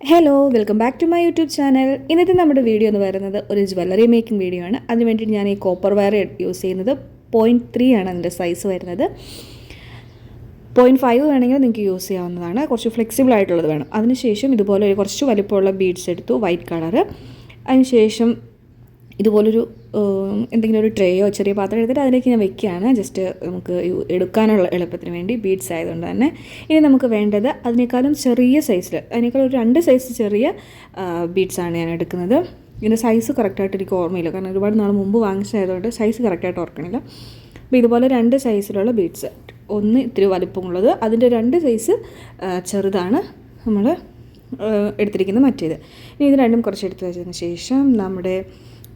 Hello welcome back to my YouTube channel ഇന്നത്തെ നമ്മുടെ video എന്ന് പറയുന്നത് ഒരു ജ്വല്ലറി മേക്കിംഗ് വീഡിയോ ആണ്. അതിന് വേണ്ടിയിട്ട് ഞാൻ ഈ കോപ്പർ വയർ യൂസ് ചെയ്യുന്നത് പോയിന്റ് ത്രീ ആണ് അതിന്റെ സൈസ് വരുന്നത്. പോയിന്റ് ഫൈവ് വേണമെങ്കിൽ നിങ്ങൾക്ക് യൂസ് ചെയ്യാവുന്നതാണ്. കുറച്ച് ഫ്ലെക്സിബിൾ ആയിട്ടുള്ളത് വേണം. അതിനുശേഷം ഇതുപോലെ കുറച്ച് വലിപ്പമുള്ള ബീഡ്സ് എടുത്തു വൈറ്റ് കളറ് അതിനുശേഷം ഇതുപോലൊരു എന്തെങ്കിലും ഒരു ട്രേയോ ചെറിയ പാത്രം എടുത്തിട്ട് അതിലേക്ക് ഞാൻ വെക്കുകയാണ്. ജസ്റ്റ് നമുക്ക് എടുക്കാനുള്ള എളുപ്പത്തിന് വേണ്ടി ബീഡ്സ് ആയതുകൊണ്ട് തന്നെ. ഇനി നമുക്ക് വേണ്ടത് അതിനേക്കാളും ചെറിയ സൈസിൽ അതിനേക്കാളും ഒരു രണ്ട് സൈസ് ചെറിയ ബീഡ്സാണ് ഞാൻ എടുക്കുന്നത്. ഇതിന്റെ സൈസ് കറക്റ്റായിട്ട് എനിക്ക് ഓർമ്മയില്ല. കാരണം ഒരുപാട് നാൾ മുമ്പ് വാങ്ങിച്ചതായതുകൊണ്ട് സൈസ് കറക്റ്റായിട്ട് ഓർക്കണില്ല. അപ്പോൾ ഇതുപോലെ രണ്ട് സൈസിലുള്ള ബീഡ്സ്. ഒന്ന് ഇത്തിരി വലിപ്പമുള്ളത്. അതിന്റെ രണ്ട് സൈസ് ചെറുതാണ് നമ്മൾ എടുത്തിരിക്കുന്നത് മറ്റേത്. ഇനി ഇത് രണ്ടും കുറച്ച് എടുത്തു വെച്ചതിന് ശേഷം നമ്മുടെ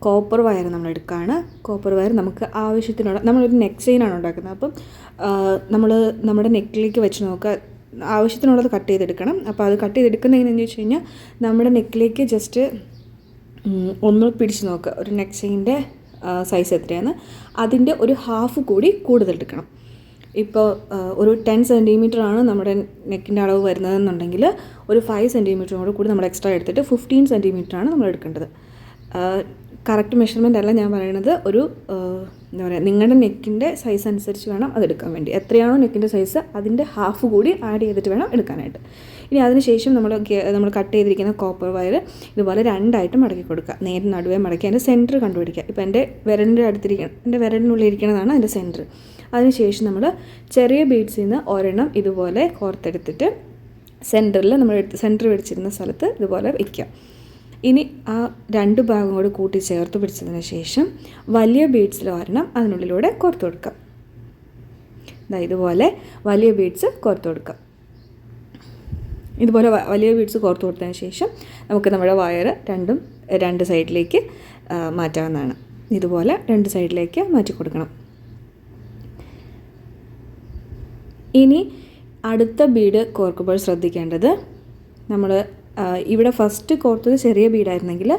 കോപ്പർ വയർ നമ്മൾ എടുക്കുകയാണ് കോപ്പർ വയർ നമുക്ക് ആവശ്യത്തിനുള്ള നമ്മളൊരു നെക്ക് ചെയിനാണ് ഉണ്ടാക്കുന്നത്. അപ്പം നമ്മൾ നമ്മുടെ നെക്കിലേക്ക് വെച്ച് നോക്കുക. ആവശ്യത്തിനുള്ളത് കട്ട് ചെയ്തെടുക്കണം. അപ്പോൾ അത് കട്ട് ചെയ്തെടുക്കുന്ന എങ്ങനെയാണെന്ന് വെച്ച് കഴിഞ്ഞാൽ നമ്മുടെ നെക്കിലേക്ക് ജസ്റ്റ് ഒന്ന് പിടിച്ച് നോക്കുക. ഒരു നെക്ക് ചെയിന്റെ സൈസ് എത്രയാണ്. അതിന്റെ ഒരു ഹാഫ് കൂടി കൂടുതൽ എടുക്കണം. ഇപ്പോൾ ഒരു ടെൻ സെന്റിമീറ്റർ ആണ് നമ്മുടെ നെക്കിന്റെ അളവ് വരുന്നതെന്നുണ്ടെങ്കിൽ ഒരു ഫൈവ് സെന്റിമീറ്ററും കൂടി നമ്മൾ എക്സ്ട്രാ എടുത്തിട്ട് ഫിഫ്റ്റീൻ സെന്റിമീറ്റർ ആണ് നമ്മൾ എടുക്കേണ്ടത്. കറക്റ്റ് മെഷർമെന്റ് അല്ല ഞാൻ പറയണത്. ഒരു എന്താ പറയുക നിങ്ങളുടെ നെക്കിന്റെ സൈസ് അനുസരിച്ച് വേണം അതെടുക്കാൻ വേണ്ടി. എത്രയാണോ നെക്കിന്റെ സൈസ് അതിന്റെ ഹാഫ് കൂടി ആഡ് ചെയ്തിട്ട് വേണം എടുക്കാനായിട്ട്. ഇനി അതിനുശേഷം നമ്മൾ നമ്മൾ കട്ട് ചെയ്തിരിക്കുന്ന കോപ്പർ വയർ ഇതുപോലെ രണ്ടായിട്ട് മടക്കി കൊടുക്കുക. നേരെ നടുവേ മടക്കി അതിന്റെ സെന്റർ കണ്ടുപിടിക്കുക. ഇപ്പോൾ എന്റെ വിരലിന്റെ അടുത്തിരിക്കണം എന്റെ വിരലിനുള്ളിൽ ഇരിക്കണതാണ് അതിന്റെ സെന്റർ അതിനുശേഷം നമ്മൾ ചെറിയ ബീഡ്സിൽ നിന്ന് ഒരെണ്ണം ഇതുപോലെ കോർത്തെടുത്തിട്ട് സെന്ററിൽ നമ്മൾ സെന്റർ പിടിച്ചിരുന്ന സ്ഥലത്ത് ഇതുപോലെ വയ്ക്കുക ഇനി ആ രണ്ട് ഭാഗം കൂടി കൂട്ടി ചേർത്ത് പിടിച്ചതിന് ശേഷം വലിയ ബീഡ്സിൽ ഒരെണ്ണം അതിനുള്ളിലൂടെ കോർത്ത് കൊടുക്കാം. ഇതുപോലെ വലിയ ബീഡ്സ് കോർത്ത് കൊടുക്കാം. ഇതുപോലെ വലിയ ബീഡ്സ് കോർത്ത് കൊടുത്തതിന് ശേഷം നമുക്ക് നമ്മുടെ വയർ രണ്ടും രണ്ട് സൈഡിലേക്ക് മാറ്റാവുന്നതാണ്. ഇതുപോലെ രണ്ട് സൈഡിലേക്ക് മാറ്റി കൊടുക്കണം. ഇനി അടുത്ത ബീഡ് കോർക്കുമ്പോൾ ശ്രദ്ധിക്കേണ്ടത് നമ്മൾ ഇവിടെ ഫസ്റ്റ് കോർത്തത് ചെറിയ ബീഡായിരുന്നെങ്കിൽ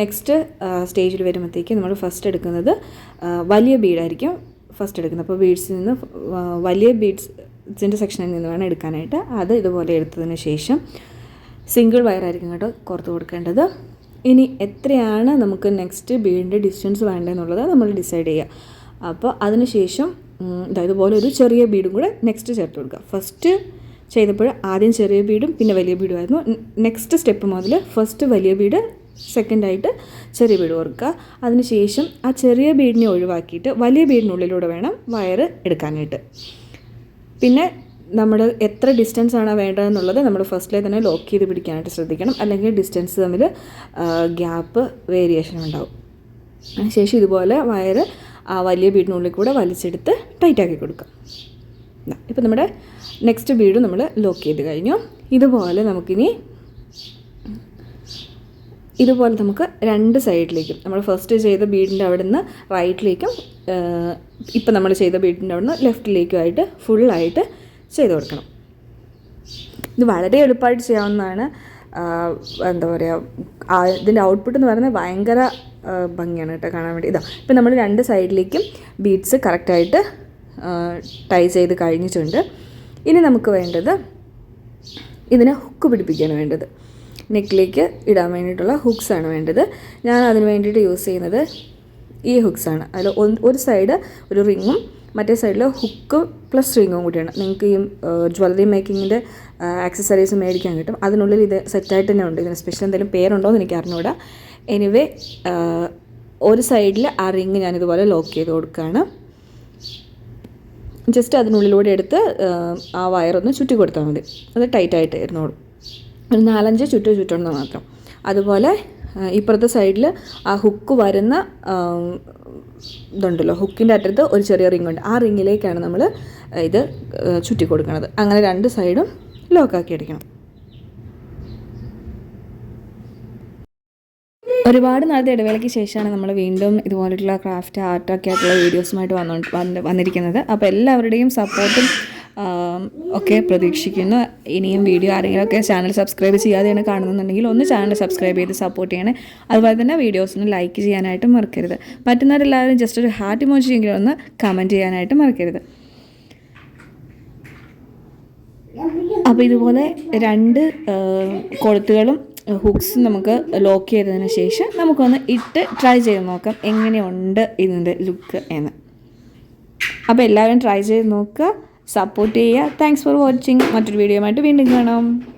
നെക്സ്റ്റ് സ്റ്റേജിൽ വരുമ്പോഴത്തേക്ക് നമ്മൾ ഫസ്റ്റ് എടുക്കുന്നത് വലിയ ബീഡായിരിക്കും ഫസ്റ്റ് എടുക്കുന്നത്. അപ്പോൾ ബീഡ്സിൽ നിന്ന് വലിയ ബീഡ്സിന്റെ സെക്ഷനിൽ നിന്ന് വേണം എടുക്കാനായിട്ട്. അത് ഇതുപോലെ എടുത്തതിന് ശേഷം സിംഗിൾ വയറായിരിക്കും കേട്ടോ കോർത്ത് കൊടുക്കേണ്ടത്. ഇനി എത്രയാണ് നമുക്ക് നെക്സ്റ്റ് ബീഡിന്റെ ഡിസ്റ്റൻസ് വേണ്ടതെന്നുള്ളത് നമ്മൾ ഡിസൈഡ് ചെയ്യുക അപ്പോൾ അതിനുശേഷം ഇതുപോലെ ഒരു ചെറിയ ബീഡും കൂടെ നെക്സ്റ്റ് ചേർത്ത് കൊടുക്കുക. ഫസ്റ്റ് ചെയ്തപ്പോൾ ആദ്യം ചെറിയ ബീഡും പിന്നെ വലിയ ബീഡും ആയിരുന്നു നെക്സ്റ്റ് സ്റ്റെപ്പ് മുതൽ ഫസ്റ്റ് വലിയ ബീഡ് സെക്കൻഡായിട്ട് ചെറിയ ബീഡ് ഓർക്കുക. അതിനുശേഷം ആ ചെറിയ ബീഡിനെ ഒഴിവാക്കിയിട്ട് വലിയ ബീഡിനുള്ളിലൂടെ വേണം വയറ് എടുക്കാനായിട്ട്. പിന്നെ നമ്മൾ എത്ര ഡിസ്റ്റൻസ് ആണ് വേണ്ടതെന്നുള്ളത് നമ്മൾ ഫസ്റ്റിലെ തന്നെ ലോക്ക് ചെയ്ത് പിടിക്കാനായിട്ട് ശ്രദ്ധിക്കണം. അല്ലെങ്കിൽ ഡിസ്റ്റൻസ് തമ്മിൽ ഗ്യാപ്പ് വേരിയേഷൻ ഉണ്ടാവും. അതിനുശേഷം ഇതുപോലെ വയറ് ആ വലിയ ബീഡിനുള്ളിൽ കൂടെ വലിച്ചെടുത്ത് ടൈറ്റാക്കി കൊടുക്കാം ഇപ്പം നമ്മുടെ നെക്സ്റ്റ് ബീഡ് നമ്മൾ ലോക്ക് ചെയ്ത് കഴിഞ്ഞു. ഇതുപോലെ നമുക്കിനി ഇതുപോലെ നമുക്ക് രണ്ട് സൈഡിലേക്കും നമ്മൾ ഫസ്റ്റ് ചെയ്ത ബീഡിന്റെ അവിടെ നിന്ന് റൈറ്റിലേക്കും ഇപ്പം നമ്മൾ ചെയ്ത ബീഡിന്റെ അവിടെ നിന്ന് ലെഫ്റ്റിലേക്കുമായിട്ട് ഫുള്ളായിട്ട് ചെയ്ത് കൊടുക്കണം. ഇത് വളരെ എളുപ്പമായിട്ട് ചെയ്യാവുന്നതാണ്. എന്താ പറയുക ഇതിന്റെ ഔട്ട്പുട്ട് എന്ന് പറയുന്നത് ഭയങ്കര ഭംഗിയാണ് കേട്ടോ കാണാൻ വേണ്ടി. ഇതാ ഇപ്പം നമ്മൾ രണ്ട് സൈഡിലേക്കും ബീഡ്സ് കറക്റ്റായിട്ട് ടൈ ചെയ്ത് കഴിഞ്ഞിട്ടുണ്ട്. ഇനി നമുക്ക് വേണ്ടത് ഇതിനെ ഹുക്ക് പിടിപ്പിക്കാണ് വേണ്ടത്. നെക്കിലേക്ക് ഇടാൻ വേണ്ടിയിട്ടുള്ള ഹുക്സാണ് വേണ്ടത്. ഞാൻ അതിന് വേണ്ടിയിട്ട് യൂസ് ചെയ്യുന്നത് ഈ ഹുക്സാണ് അതിൽ ഒരു സൈഡ് ഒരു റിങ്ങും മറ്റേ സൈഡിൽ ഹുക്കും പ്ലസ് റിങ്ങും കൂടിയാണ്. നിങ്ങൾക്ക് ഈ ജ്വല്ലറി മേക്കിങ്ങിന്റെ ആക്സസറീസ് മേടിക്കാൻ കിട്ടും. അതിനുള്ളിൽ ഇത് സെറ്റായിട്ട് തന്നെ ഉണ്ട്. ഇതിന് സ്പെഷ്യൽ എന്തെങ്കിലും പേരുണ്ടോ എന്ന് എനിക്ക് അറിഞ്ഞുകൂടാ എനിവേ ഒരു സൈഡിൽ ആ റിങ് ഞാനിതുപോലെ ലോക്ക് ചെയ്ത് കൊടുക്കുകയാണ്. ജസ്റ്റ് അതിനുള്ളിലൂടെ എടുത്ത് ആ, വയറൊന്ന് ചുറ്റി കൊടുത്താൽ മതി. അത് ടൈറ്റായിട്ട് ഇരുന്നോളൂ ഒരു നാലഞ്ച് ചുറ്റു ചുറ്റണം മാത്രം. അതുപോലെ ഇപ്പുറത്തെ സൈഡിൽ ആ ഹുക്ക് വരുന്ന ഇതുണ്ടല്ലോ ഹുക്കിന്റെ അറ്റത്ത് ഒരു ചെറിയ റിംഗ് ഉണ്ട്. ആ റിങ്ങിലേക്കാണ് നമ്മൾ ഇത് ചുറ്റി കൊടുക്കുന്നത് അങ്ങനെ രണ്ട് സൈഡും ലോക്കാക്കി അടിക്കണം ഒരുപാട് നാളത്തെ ഇടവേളയ്ക്ക് ശേഷമാണ് നമ്മൾ വീണ്ടും ഇതുപോലെയുള്ള ക്രാഫ്റ്റ് ആർട്ടൊക്കെ ആയിട്ടുള്ള വീഡിയോസുമായിട്ട് വന്നു വന്ന് വന്നിരിക്കുന്നത്. അപ്പോൾ എല്ലാവരുടെയും സപ്പോർട്ടും ഒക്കെ പ്രതീക്ഷിക്കുന്നു. ഇനിയും വീഡിയോ ആരെങ്കിലുമൊക്കെ ചാനൽ സബ്സ്ക്രൈബ് ചെയ്യാതെയാണ് കാണുന്നുണ്ടെങ്കിൽ ഒന്ന് ചാനൽ സബ്സ്ക്രൈബ് ചെയ്ത് സപ്പോർട്ട് ചെയ്യണേ. അതുപോലെ തന്നെ വീഡിയോസിന് ലൈക്ക് ചെയ്യാനായിട്ട് മറക്കരുത്. മറ്റന്നാരെല്ലാവരും ജസ്റ്റ് ഒരു ഹാർട്ട് ഇമോജിയെങ്കിലും ഒന്ന് കമന്റ് ചെയ്യാനായിട്ട് മറക്കരുത്. അപ്പോൾ ഇതുപോലെ രണ്ട് കൊളുത്തുകളും ഹുക്സും നമുക്ക് ലോക്ക് ചെയ്തതിന് ശേഷം നമുക്കൊന്ന് ഇട്ട് ട്രൈ ചെയ്ത് നോക്കാം എങ്ങനെയുണ്ട് ഇതിന്റെ ലുക്ക് എന്ന്. അപ്പോൾ എല്ലാവരും ട്രൈ ചെയ്ത് നോക്കുക സപ്പോർട്ട് ചെയ്യുക. താങ്ക്സ് ഫോർ വാച്ചിങ് മറ്റൊരു വീഡിയോ ആയിട്ട് വീണ്ടും കാണാം.